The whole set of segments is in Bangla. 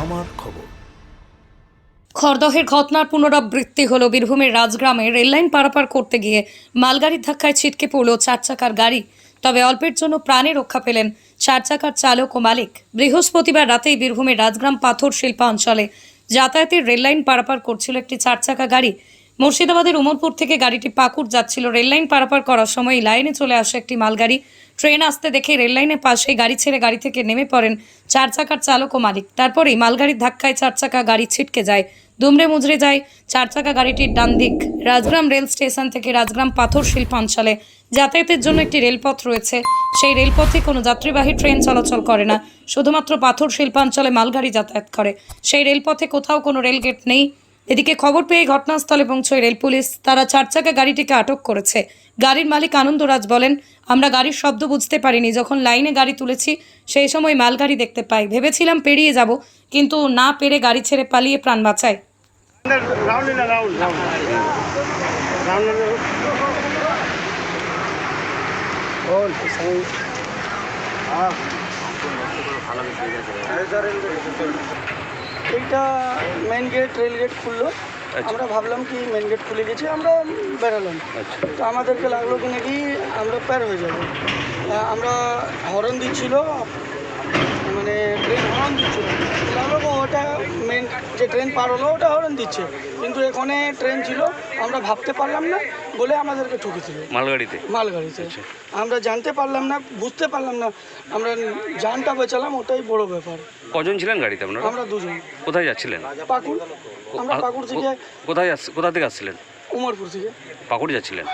আমার খবর। খরদহের ঘটনার পুনরাবৃত্তি হলো বীরভূমের রাজগ্রামে রেললাইন পারাপার করতে গিয়ে মালগাড়ির ধাক্কায় ছিটকে পড়ল চার চাকার গাড়ি। তবে অল্পের জন্য প্রাণে রক্ষা পেলেন চার চাকার চালক ও মালিক। বৃহস্পতিবার রাতেই বীরভূমের রাজগ্রাম পাথর শিল্পাঞ্চলে যাতায়াতের রেললাইন পারাপার করছিল একটি চার চাকা গাড়ি। মুর্শিদাবাদের উমরপুর থেকে গাড়িটি পাকুড় যাচ্ছিল। রেললাইন পারাপার করার সময় লাইনে চলে আসে একটি মালগাড়ি। ট্রেন আসতে দেখে রেললাইনের পাশে গাড়ি ছেড়ে গাড়ি থেকে নেমে পড়েন চার চাকার চালক ও মালিক। তারপরেই মালগাড়ির ধাক্কায় চার চাকা গাড়ি ছিটকে যায়। দুমড়ে মুচড়ে যায় চার চাকা গাড়িটির ডান দিক। রাজগ্রাম রেল স্টেশন থেকে রাজগ্রাম পাথর শিল্পাঞ্চলে যাতায়াতের জন্য একটি রেলপথ রয়েছে। সেই রেলপথে কোনো যাত্রীবাহী ট্রেন চলাচল করে না। শুধুমাত্র পাথর শিল্পাঞ্চলে মালগাড়ি যাতায়াত করে। সেই রেলপথে কোথাও কোনো রেলগেট নেই। এদিকে খবর পেয়ে ঘটনাস্থলে পৌঁছয় রেল পুলিশ তারা চার চাকা গাড়িটিকে আটক করেছে। গাড়ির মালিক আনন্দরাজ বলেন, আমরা গাড়ির শব্দ বুঝতে পারিনি। যখন লাইনে গাড়ি তুলেছি, সেই সময় মালগাড়ি দেখতে পাই। ভেবেছিলাম পেরিয়ে যাব, কিন্তু না পেরে গাড়ি ছেড়ে পালিয়ে প্রাণ বাঁচায়। এইটা মেন গেট রেল গেট খুললো। আমরা ভাবলাম কি মেন গেট খুলে গেছে আমরা বেরোলাম। তো আমাদেরকে লাগল কি নাকি আমরা পার হয়ে যাব। আমরা হরন দিচ্ছিল মানে ট্রেন হরন দিচ্ছিল। লাগল ওটা মেন যে ট্রেন পার হলো ওটা হরন দিচ্ছে। কিন্তু এখানে ট্রেন ছিল আমরা ভাবতে পারলাম না বলে আমাদেরকে ঠকেছিল। মালগাড়িতে? মালগাড়িতে। আমরা জানতে পারলাম না বুঝতে পারলাম না আমরা জানটা বেচালাম ওটাই বড় ব্যাপার। কজন ছিলেন গাড়িতে আপনারা? আমরা দুজন। কোথায় যাচ্ছিলেন? পাকুড়। আমরা পাকুড় থেকে কোথায় যাচ্ছ- কোথা থেকে আসছিলেন? উমরপুর থেকে। পাকুড় যাচ্ছিলেন?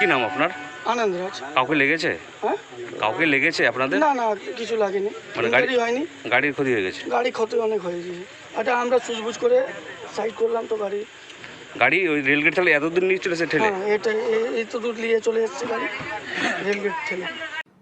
কি নাম আপনার? আনন্দরাজ। কাউকে লেগেছে? হ্যাঁ? কাউকে লেগেছে আপনাদের? না না কিছু লাগেনি। মানে গাড়ি- হয়নি। গাড়ির ক্ষতি হয়ে গেছে? গাড়ি ক্ষতি অনেক হয়ে গেছে। এটা আমরা সুজবুজ করে সাইড করলাম তো গাড়ি। গাড়ি ওই রেলগেট তাহলে এতদূর নিয়ে চলেছে ঠেলে? হ্যাঁ এটা এ- এই তো দূর নিয়ে চলে এসছে গাড়ি। রেলগেট ঠেলে।